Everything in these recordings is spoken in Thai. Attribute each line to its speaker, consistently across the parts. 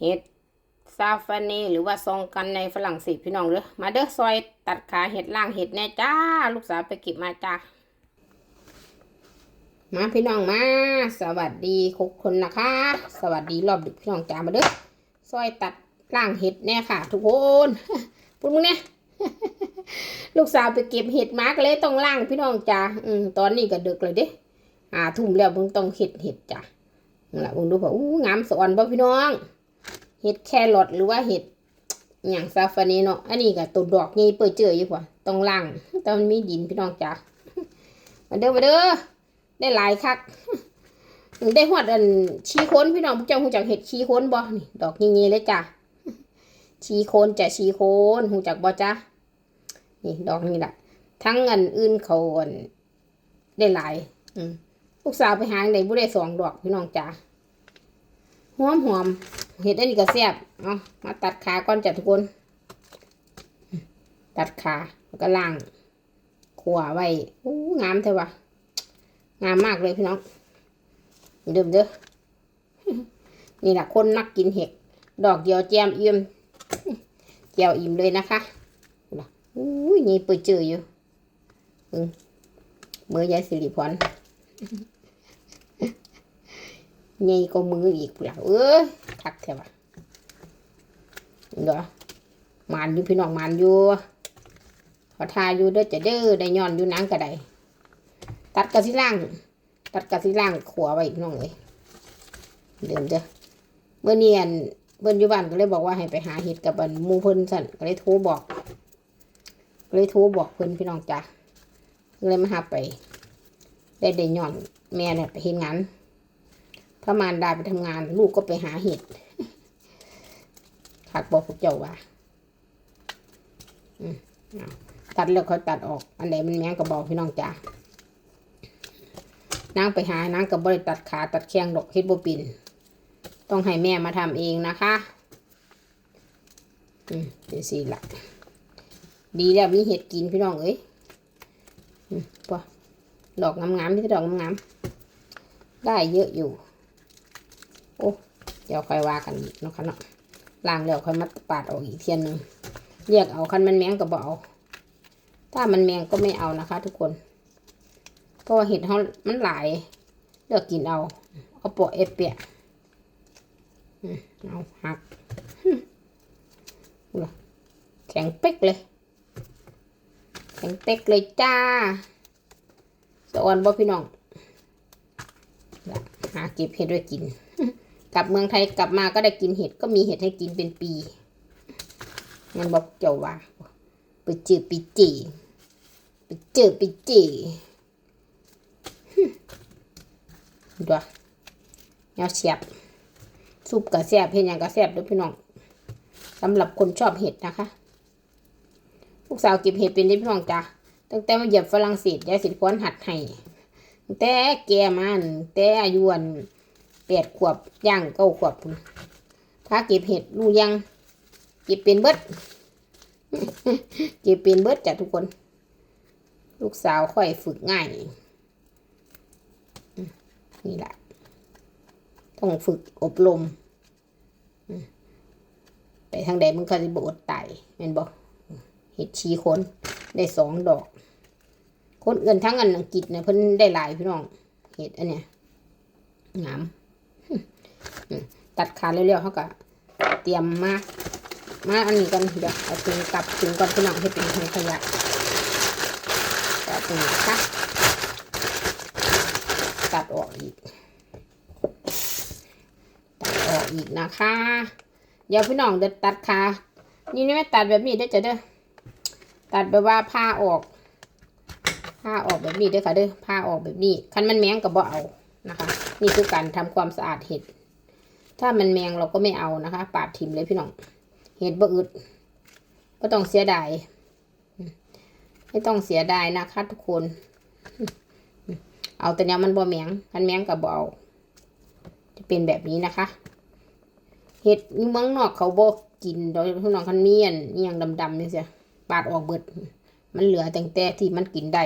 Speaker 1: เห็ดซาฟานีหรือว่าซองกันในฝรั่งเศสพี่น้องเด้อมาเด้อซอยตัดขาเห็ดล่างเห็ดแน่จ้า ลูกสาวไปเก็บมาจ้ามาพี่น้องมาสวัสดีทุกคนนะคะ สวัสดีรอบดึกพี่น้องจ้ามาเด้อซอยตัดล่างเห็ดแน่ค่ะ ทุกคนพูดมึงเนี่ยลูกสาวไปเก็บเห็ดมาก็เลยต้องล่างพี่น้องจ้าอืมตอนนี้ก็ดึกเลยเด้อ่าทุ่มแล้วมึงต้องเห็ดเห็ดจ้านั่นแหละมึงดูว่อู้งามสอนบ่พี่น้อง เห็ดแครอทหรือว่าเห็ดอย่างซาฟานีเนาะ อันนี้ก็ตัวดอกนี่เปิดเจออยู่ป่ะต้องล่างแต่มันมีดินพี่น้องจ้ามาเด้อมาเด้อได้หลายคัก ได้หวดอันชีโคนพี่น้องพวกเจ้าหูจักเห็ดชีโคนบ่นี่ดอกงี้ๆเลยจ้ะชีโคนจะชีโคนหูจักบ่จ้ะนี่ดอกนี้แหละทั้งอันอื่นเขาอันได้หลาย อืมลูกสาวไปหาได้บ่ได้สองดอกพี่น้องจ้ะ หอมหอมเห็ดอันนี้ก็แซ่บเอามาตัดขาก่อนจ้ะทุกคน ตัดขาแล้วก็ล่างขัวไว้อู้งามเท่วะงามมากเลยพี่น้องเดิมเด้อนี่แหละคนนักกินเห็ดดอกเดียวแจมเอี่ยมเจียวอิ่มเลยนะคะนะอุ้ยนี่เปิดเจออยู่มมือยายสิริพร นี่ก็มืออีกเปล่าเอ้ยทักแถวะเดี๋ยวมันอยู่พี่น้องมันอยู่ขอทาอยู่เด้อจะเด้อได้ย้อนอยู่นังกระไดตัดกระสิล่าง ตัดกระสิล่างขัวไว้อีกน้องเลยเดิมเด้อเมื่อเนียนเบิ้นอยู่บ้านก็เลยบอกว่าให้ไปหาเห็ดกับบันมูเพิ่นสั่นก็เลยโทรบอกก็เลยโทรบอกเพิ่นพี่น้องจ้ะก็เลยมาหาไป ได้ได้ย่อนแม่เนี่ยไปเห็นงาน พระมารดาไปทำงาน ลูกก็ไปหาเห็ดขักบอกพวกเจ้าว่าตัดแล้วเขาตัดออก อันไหนมันแมงก็บอกพี่น้องจ้ะนางไปหานางกับบริตัดขาตัดแข้งดอกเฮ็ดบ่ปินต้องให้แม่มาทำเองนะคะอืมเป็นสี่หลัก ดีแล้วมีเห็ดกินพี่น้องเอ้ยอืมปะดอกงามๆที่ดอกงามๆได้เยอะอยู่ อ้เดี๋ยวค่อยว่ากันอีกเนาะคะเนาะล้างแล้วค่อยมาปาดออกอีกเทียนหนึ่งเรียกเอาคันมันแมงก็บ่เอาถ้ามันแมงก็ไม่เอานะคะ ทุกคนเพราะว่าเห็ดเขามันหลายเลือกกินเอาเอาปอกเอเปียเอาหักแข็งเป๊กเลย แข็งเป๊กเลยจ้าสะออนบ่พี่น้องหาเก็บเห็ดไว้กิน กลับเมืองไทยกลับมาก็ได้กินเห็ดก็มีเห็ดให้กินเป็นปีงั้นบอกเจ้าว่าไปเจอปีจีไปเจอปีจีตัวแนวเสียบซุปกระแซบเห็นอย่างกระแซบด้วยพี่น้องสำหรับคนชอบเห็ดนะคะลูกสาวเก็บเห็ดเป็นได้พี่น้องจ้ะตั้งแต่มาเหยียบฝรั่งเศสยายสิริพรหัดให้แต่แกมันแต่อายุอัน แปดขวบย่างเก้าขวบถ้าเก็บเห็ดรู้ยัง เก็บเป็นเบิดเก็บเป็นเบิดจ้ะทุกคน ลูกสาวค่อยฝึกง่าย นี่แหละต้องฝึกอบรม ไปทางใดมึงก็จะบอดไตแม่นบอกเห็ดชีคนได้สองดอก คนอื่นทั้งอันอังกฤษเนี่ยเพิ่นได้หลายพี่น้องเห็ดอันเนี้ยงาม ตัดขาเร็วๆเขาก็เตรียมมามาอันนี้กันเดี๋ยวเอาถึงกลับถึงก่อนพี่น้องให้เป็นทางขยะแบบนี้นะคะตัดออกอีกตัดออกอีกนะคะ เดี๋ยวพี่น้องเด็ดตัดขานี่นี่ไม่ตัดแบบนี้ได้จ้ะเด้อตัดแบบว่าผ้าออกผ้าออกแบบนี้เด้อค่ะเด้อผ้าออกแบบนี้คันมันแมงก็บ่เอานะคะ นี่คือการทำความสะอาดเห็ด ถ้ามันแมงเราก็ไม่เอานะคะ ปาดทิมเลยพี่น้อง เห็ดบ่อึดก็ต้องเสียดายไม่ต้องเสียดายนะคะทุกคน เอาแต่เนี้ยมันบ่แมงคันแมงก็บ่เอาจะเป็นแบบนี้นะคะ เห็ดนี่เมืองนอกเขาบอกกินโดยพี่น้องคันเมียนนี่ยังดำๆนี่เสียปาดออกเบิด มันเหลือแต่แต่ที่มันกินได้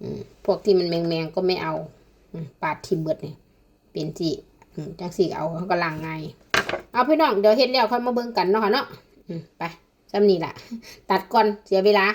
Speaker 1: อืมพวกที่มันแมงๆก็ไม่เอา ปาดทิมเบิดเนี่ยเป็นที่ จังสีเอาเขาก็ล้างง่ายเอาพี่น้องเดี๋ยวเฮ็ดแล้วค่อยมาเบิ่งกันเนาะค่ะเนาะไปจำนี่ล่ะตัดก่อนเสียเวลา